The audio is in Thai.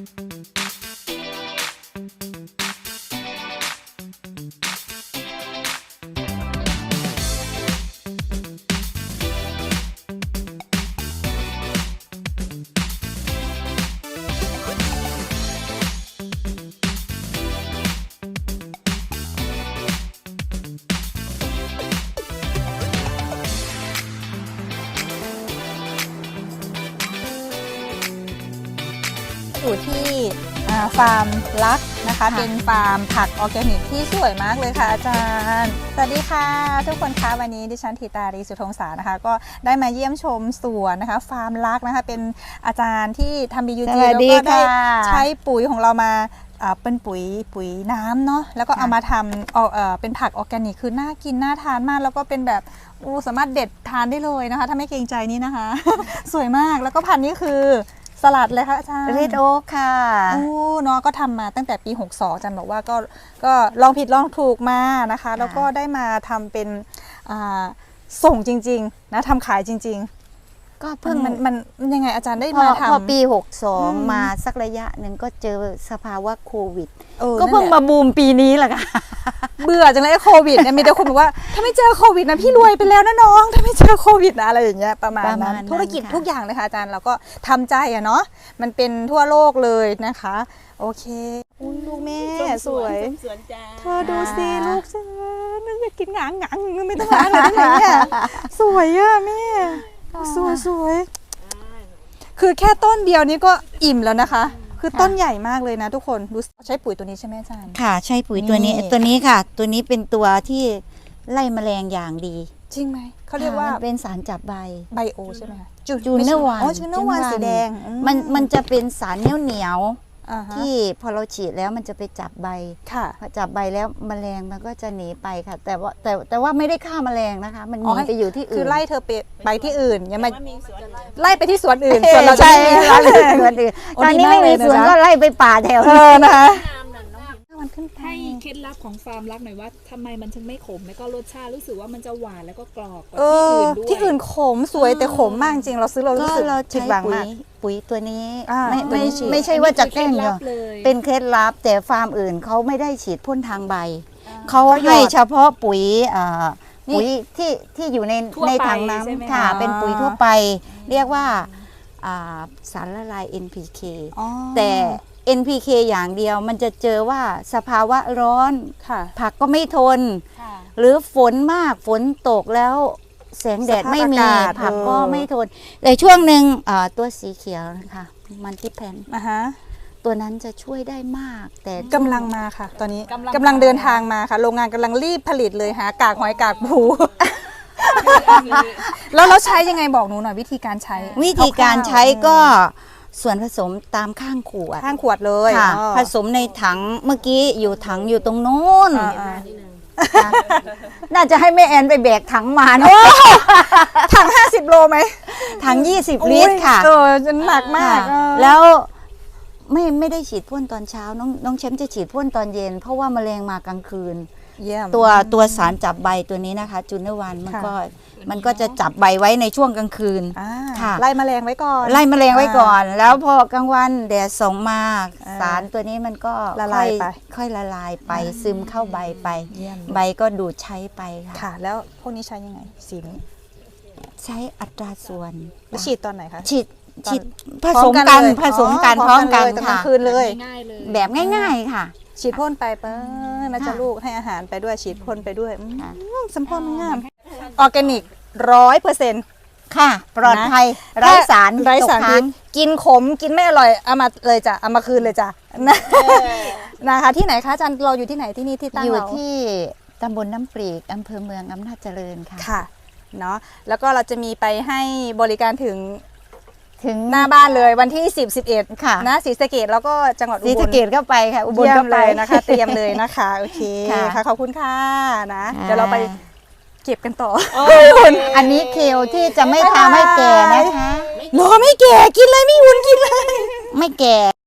Música อยู่ที่อ่าฟาร์มลักนะคะค่ะเป็นฟาร์มผักออร์แกนิกที่สวยมากเลยค่ะอาจารย์ สวัสดีค่ะ ทุกคนคะวันนี้ดิฉันธิตารีสุทงศานะคะ ก็ได้มาเยี่ยมชมสวนนะคะ ฟาร์มลักนะคะเป็นอาจารย์ที่ทำบียูสจีวัสแล้วดีก็ได้ค่ะใช้ปุ๋ยของเรามาอ่าเป็นปุ๋ยปุ๋ยน้ำเนาะแล้วก็ค่ะเอามาทำเอาเอ่อเป็นผักออร์แกนิกคือน่ากินน่าทานมาก แล้วก็เป็นแบบอู้สามารถเด็ดทานได้เลยนะคะ ถ้าไม่เกรงใจนี่นะคะ สวยมากแล้วก็พันธุ์นี้คือ สลัดเลยค่ะอาจารย์เรดโอ๊กค่ะโอ้เนาะก็ทำมาตั้งแต่ปี 62อาจันบอกว่าก็ก็ลองผิดลองถูกมานะคะ แล้วก็ได้มาทำเป็นอ่าส่งจริงๆนะทำขายจริงก็ๆเพิ่งมันมันมันยังไงอาจารย์ได้พอมาทำพอปีอืม62 มาสักระยะหนึ่งก็เจอสภาวะโควิดออก็เพิ่งนั่นแหละมาบูมปีนี้แหละค่ะ เบื่อจังเลยไอ้โควิดเนี่ยมีแต่คนบอกว่าถ้าไม่เจอโควิดนะพี่รวยไปแล้วนะน้องถ้าไม่เจอโควิดนะอะไรอย่างเงี้ยประมาณประมานั้ณนนั้นธุรกิจค่ะ ทุกอย่างเลยค่ะอาจารย์เราก็ทำใจอะเนาะมันเป็นทั่วโลกเลยนะคะ โอเคอุ้ยลูกแม่สวย สวนจ้าเธอดูสิลูกฉันนึกอยากกินหงางหงางไม่ต้องหงางเลยได้ไหมเนี่ยสวยอะแม่สวยสวยคือแค่ต้นเดียวนี้ก็อิ่มแล้วนะคะ คือต้นใหญ่มากเลยนะทุกคนดูใช้ปุ๋ยตัวนี้ใช่ไหมอาจารย์ ค่ะ ใช่ปุ๋ยตัวนี้นี่ ตัวนี้ค่ะ ตัวนี้เป็นตัวที่ไล่แมลงอย่างดีจริงไหมเขาเรียกว่าค่ะมันเป็นสารจับใบ ไบโอใช่ไหมคะจูเนอร์วันอ๋อจูเนอร์วันสีแดงอืมันมันจะเป็นสารเหนียวเหนียวๆ อ่าฮะที่พอเราฉีดแล้วมันจะไปจับใบ ค่ะ พอจับใบแล้วแมลงมันก็จะหนีไปค่ะ แต่ว่าแต่แต่ว่าไม่ได้ฆ่าแมลงนะคะ มันหอ๋อนีให้ ไปอยู่ที่อื่นคือไล่เธอไปไปที่อื่นอย่ามาว่ามีสวนไล่ไปที่สวนอื่นเอส่วนอเราจะใช่ไม่มี ไล่ไล่ไปเลยสวนอื่นโอ้ตอนนี้ดีไม่มากเลยนะมีสวนจ๊ะ ก็ไล่ไปป่าแถวเออนะคะงา มน่ะน้องมันขึ้นไปให้เคล็ดลับของฟาร์มรักหน่อยว่าทำไมมันถึงไม่ขมแล้วก็รสชาติรู้สึกว่ามันจะหวานแล้วก็กรอบกว่าเอที่ออื่นด้วยที่อื่นขมสวยแต่ขมมากจริงเราซื้อเราก็รู้สึกเราผิดใช้หวังปุ๋ยมากปุ๋ยตัวนี้อ่าไม่ตัวไม่นี้ฉีด ไม่ใช่ว่าจะแกล้งอันเดีนี้ยวคือเคล็ดลับเลยเป็นเคล็ดลับแต่ฟาร์มอื่นเขาไม่ได้ฉีดพ่นทางใบเขาเขาหยอดให้เฉพาะปุ๋ยอ่านี่ปุ๋ยที่ที่อยู่ในทั่วในไปถังใช่ไหมน้ำคะค่ะอ่าเป็นปุ๋ยทั่วไป เรียกว่าอ่าสารละลาย NPK อ๋อแต่ NPK อย่างเดียว มันจะเจอว่าสภาวะร้อน ค่ะผักก็ไม่ทน ค่ะ หรือฝนมากฝนตกแล้ว แสงแดดสภาพไม่มีอากาศผักเออก็ไม่ทน แต่ช่วงหนึ่งอ่าตัวสีเขียวนะคะมันที่แพนอะฮะตัวนั้นจะช่วยได้มาก แต่กำลังมาค่ะ ตอนนี้กำลัง กำลังเดินทางมาค่ะ โรงงานกำลังรีบผลิตเลยหากากหอยกากปู แล้วเราใช้ยังไงบอกหนูหน่อยวิธีการใช้วิธีการใช้คร่าวๆก็ ส่วนผสมตามข้างขวดข้างขวดเลยค่ะอ๋อผสมในถังเมื่อกี้อยู่ถังอยู่ตรงโน้นอ่าอ่าค่ะน่าจะให้แม่แอนไปแบกถังมานะถัง50โลไหมถัง 20 ลิตรค่ะเออจะหนักมากค่ะเออแล้วไม่ไม่ได้ฉีดพ่นตอนเช้าน้องน้องแชมป์จะฉีดพ่นตอนเย็น เพราะว่าแมลงมากลางคืน เยี่ยม ตัวตัวสารจับใบตัวนี้นะคะจูเนอร์วันมันค่ะ ก็มันก็จะจับใบไว้ในช่วงกลางคืน อ่าค่ะ ไล่แมลงไว้ก่อน ไล่แมลงไว้ก่อน แล้วพอกลางวันแดดส่องมาอ่าสารตัวนี้มันก็ละลายไป ค่อค่อยละลายไปซึมเข้าใบไป เยี่ยมใบก็ดูดใช้ไปค่ะ ค่ะ แล้วพวกนี้ใช้ยังไง สีนี้ใช้อัตราส่วนแล้วฉีดตอนไหนคะ ฉีดฉีดผพร้สอมมกักันนเลยผสมกันอ๋อพร้อมกันเลยตอนกลาค่ะ งคืนเลย ง่ายๆเลย แบบง่าย ๆค่ะ ฉีดพ่นไปเปิ้ลนะจ๊ะค่ะลูกให้อาหารไปด้วยฉีดพ่นไปด้วยอืมค่ะ สัมพอมันงามออร์แกนิกร้อยเปอร์เซ็นต์ ค่ะ ปลอดภัยไร้สารไร้สารตกพิค้าษง กินขมกินไม่อร่อยเอามาเลยจ้ะเอามาคืนเลยจ้ะนะนะคะที่ไหนคะอาจารย์เราอยู่ที่ไหนที่นี่ที่ตั้งอยู่เราที่ตำบลน้ำปรีกอำเภอเมืองอำนาจเจริญค่ะ ค่ะเนาะแล้วก็เราจะมีไปให้บริการถึง ถึงหน้าบ้านเลยวันที่ 10 11ค่ะนะศรีสะเกดแล้วก็จังหวัดอุศรีบสะลเกดก็ไปค่ะ อุบลเยี่ยก็มไปเลยนะคะ เตรียมเลยนะคะโอเคค่ะค่ะขอบคุณค่ะนะค่ะเดี๋ยวเราไปเก็บกันต่ออันนี้เคลที่จะไม่ทำให้แก่นะคะรอไม่แก่กินเลยไม่หุ่นกินเลย ไม่แก่